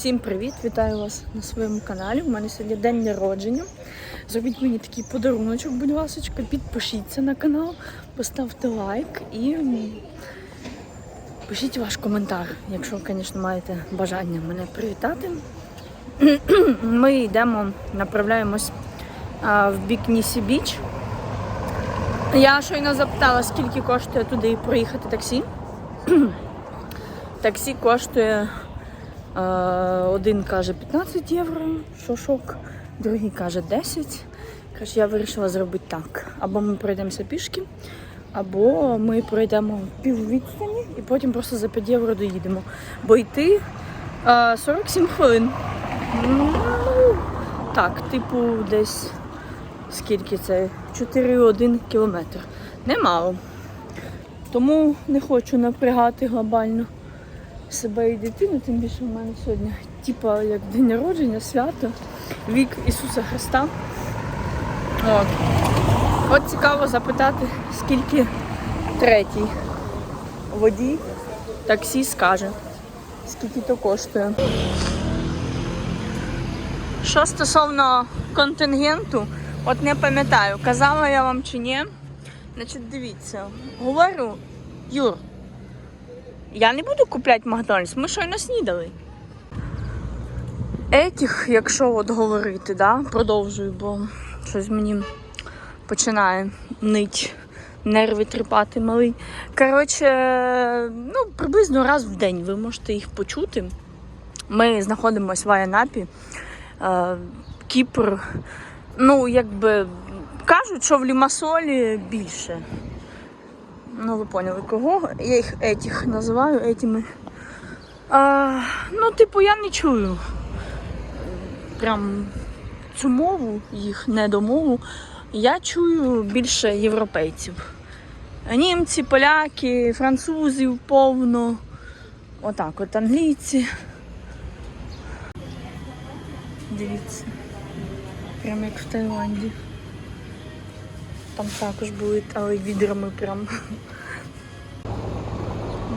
Всім привіт! Вітаю вас на своєму каналі. У мене сьогодні день народження. Зробіть мені такий подаруночок, будь ласка, підпишіться на канал, поставте лайк і пишіть ваш коментар, якщо, звісно, маєте бажання мене привітати. Ми йдемо, направляємось в бік Нісі Біч. Я щойно запитала, скільки коштує туди проїхати таксі. Таксі коштує один каже 15 євро, що шок, другий каже 10. Каже, я вирішила зробити так. Або ми пройдемося пішки, або ми пройдемо пів відстані і потім просто за 5 євро доїдемо. Бо йти е, 47 хвилин. Ну, так, типу, десь скільки це? 4,1 кілометр. Немало. Тому не хочу напрягати глобально себе і дитину, тим більше в мене сьогодні, типа як день народження, свято, вік Ісуса Христа. От. От цікаво запитати, скільки третій водій таксі скаже, скільки то коштує. Що стосовно контингенту, от не пам'ятаю, казала я вам чи ні. Значить, дивіться, говорю, Юр, я не буду купляти Макдональдс, ми щойно снідали. Етіх, якщо от говорити, да, продовжую, бо щось мені починає нить, нерви тріпати малий. Коротше, ну, приблизно раз в день ви можете їх почути. Ми знаходимося в Аянапі. Е, Кіпр, ну, якби кажуть, що в Лімасолі більше. Ну, ви поняли кого. Я їх етіх називаю етіми. А, ну, типу, я не чую прям цю мову, їх недомову. Я чую більше європейців. Німці, поляки, французів повно. Отак, от англійці. Дивіться. Прям як в Таїланді. Там також будуть, але відрами прям.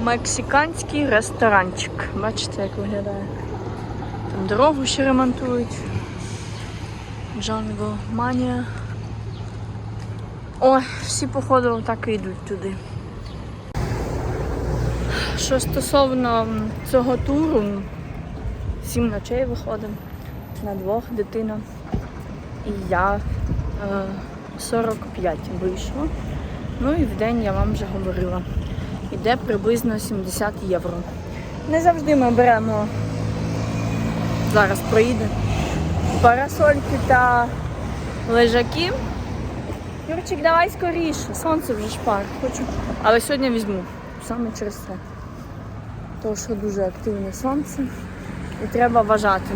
Мексиканський ресторанчик. Бачите, як виглядає. Там дорогу ще ремонтують. Джанго Манія. Ой, всі, походу, так і йдуть туди. Що стосовно цього туру, сім ночей виходимо на двох дитина і я. Е, 45 вийшло. Ну і в день я вам вже говорила. Іде приблизно 70 євро. Не завжди ми беремо, зараз проїде, парасольки та лежаки. Юрчик, давай скоріше, сонце вже шпар. Хочу. Але сьогодні візьму. Саме через це. Тому що дуже активне сонце. І треба вважати.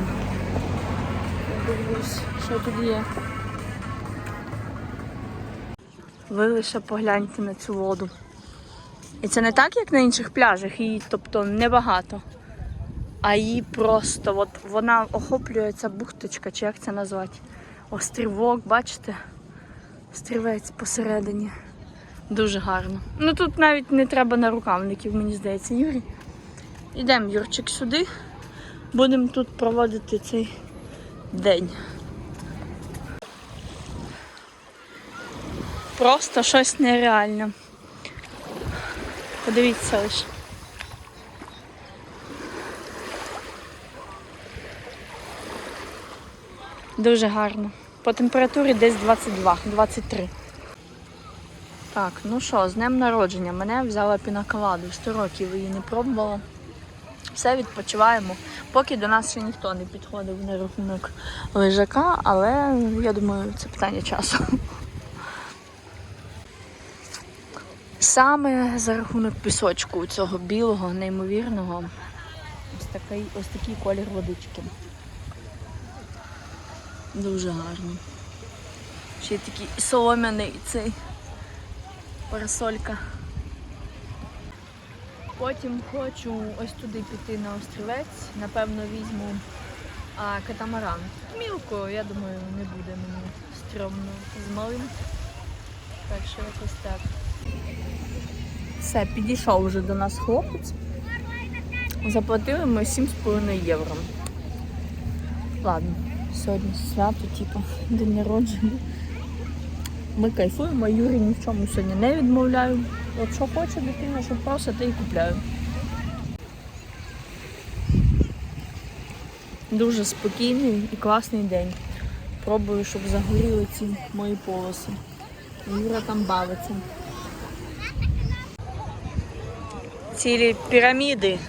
Дивлюсь, що тут є. Ви лише погляньте на цю воду. І це не так, як на інших пляжах, її, тобто небагато. А її просто, от вона охоплює ця бухточка, чи як це назвати? Острівок, бачите? Острівець посередині. Дуже гарно. Ну тут навіть не треба на рукавників, мені здається, Юрій. Ідемо, Юрчик, сюди. Будемо тут проводити цей день. Просто щось нереальне. Подивіться лише. Дуже гарно. По температурі десь 22-23. Так, ну що, з днем народження. Мене взяла пінаколаду. 100 років її не пробувала. Все відпочиваємо. Поки до нас ще ніхто не підходив на рахунок лежака, але я думаю, це питання часу. Саме за рахунок пісочку цього білого, неймовірного, ось такий, ось такий колір водички. Дуже гарно. Ще такий солом'яний цей парасолька. Потім хочу ось туди піти на острівець. Напевно, візьму а, катамаран. Мілко, я думаю, не буде мені стрьомно з малим. Так що якось так. Все, підійшов вже до нас хлопець. Заплатили ми 7,5 євро. Ладно, сьогодні свято, типу, день народження. Ми кайфуємо, Юрі ні в чому сьогодні не відмовляю. От що хоче дитина, що просить, те і купляю. Дуже спокійний і класний день. Пробую, щоб загоріли ці мої полоси. Юра там бавиться. Цілі піраміди.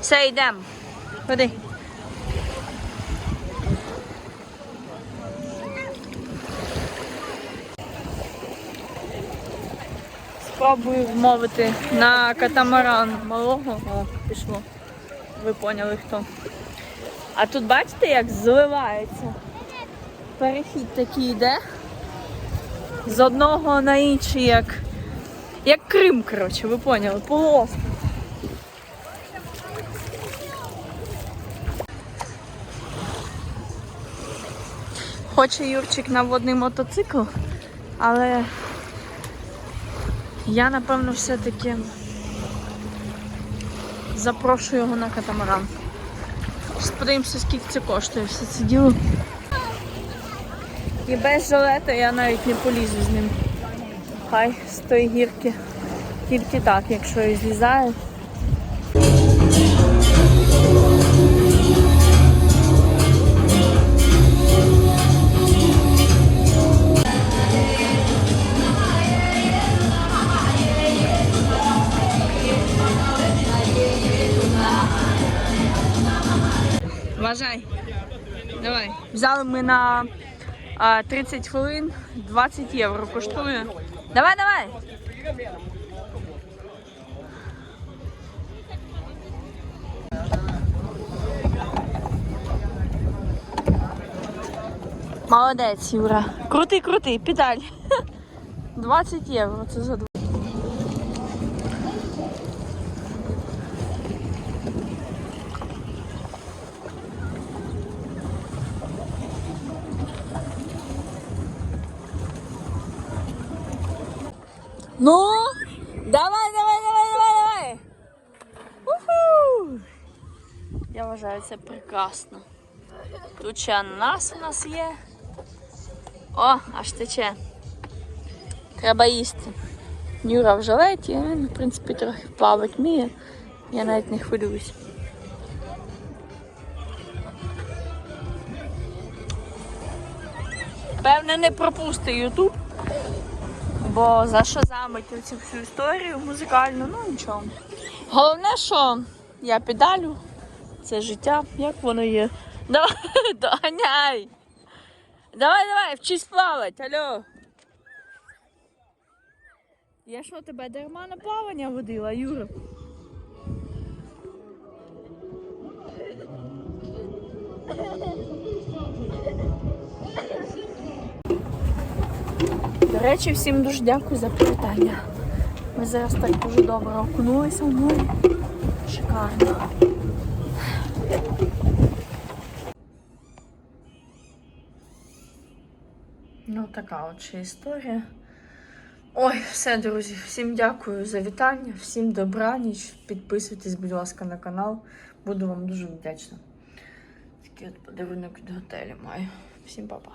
Все, йдемо. Ходи. Спробую вмовити на катамаран малого. О, пішло. Ви поняли хто. А тут бачите, як зливається. Перехід такий йде. З одного на інший, як, як Крим, коротше, ви поняли, полуострів. Хоче Юрчик на водний мотоцикл, але я, напевно, все-таки запрошую його на катамаран. Подивимося, скільки це коштує все це діло. І без жилета я навіть не полізу з ним. Хай з тої гірки. Тільки так, якщо і злізає. Вважай. Давай. Взяли ми на а, 30 хвилин 20 євро коштує. Давай, давай. Молодець, Юра. Крутий, крутий, педаль. 20 євро. Це за два. Ну, давай, давай, давай, давай, давай. Уху! Я вважаю це прекрасно. Тут ще ананас у нас є. О, аж тече. Треба їсти. Юра в жилеті, він, в принципі, трохи плавати вміє. Я навіть не хвилююсь. Певне, не пропусти Ютуб. Бо за що замить цю всю історію музикальну, ну нічого. Головне, що я педалю, це життя, як воно є. Давай, доганяй! Давай, давай, вчись плавати, алло. Я що, тебе дарма на плавання водила, Юра? Речі, всім дуже дякую за привітання. Ми зараз так дуже добре окунулися в море. Шикарно. Ну, така от ще історія. Ой, все, друзі, всім дякую за вітання, всім добраніч. Підписуйтесь, будь ласка, на канал. Буду вам дуже вдячна. Такий от подарунок від готелю маю. Всім па-па.